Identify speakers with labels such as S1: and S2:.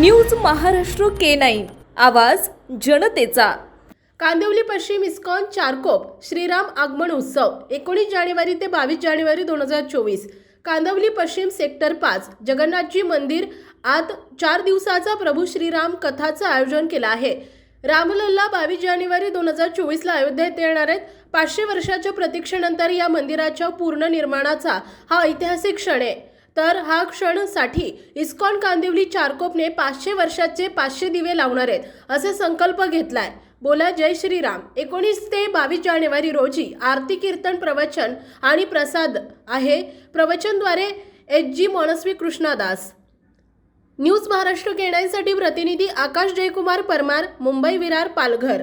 S1: News Maharashtra K nine. आवाज जनतेचा.
S2: कांदिवली पश्चिम इस्कॉन चारकोप श्रीराम आगमन उत्सव एकोणीस जानेवारी ते बावीस जानेवारी दोन हजार चोवीस. कांदिवली पश्चिम सेक्टर पाच जगन्नाथजी मंदिर आत चार दिवसाचा प्रभू श्रीराम कथाचं आयोजन केलं आहे. रामलल्ला बावीस जानेवारी दोन हजार चोवीसला अयोध्येत येणार आहेत. पाचशे वर्षाच्या प्रतीक्षेनंतर या मंदिराच्या पूर्ण निर्माणाचा हा ऐतिहासिक क्षण आहे. तर हा क्षणसाठी इस्कॉन कांदिवली चारकोपने पाचशे वर्षाचे पाचशे दिवे लावणार आहेत असे संकल्प घेतलाय. बोला जय श्रीराम. एकोणीस ते बावीस जानेवारी रोजी आरती कीर्तन प्रवचन आणि प्रसाद आहे. प्रवचनद्वारे H G Manasvi Krishnadas. News Maharashtra केणाईसाठी प्रतिनिधी आकाश जयकुमार परमार मुंबई विरार पालघर.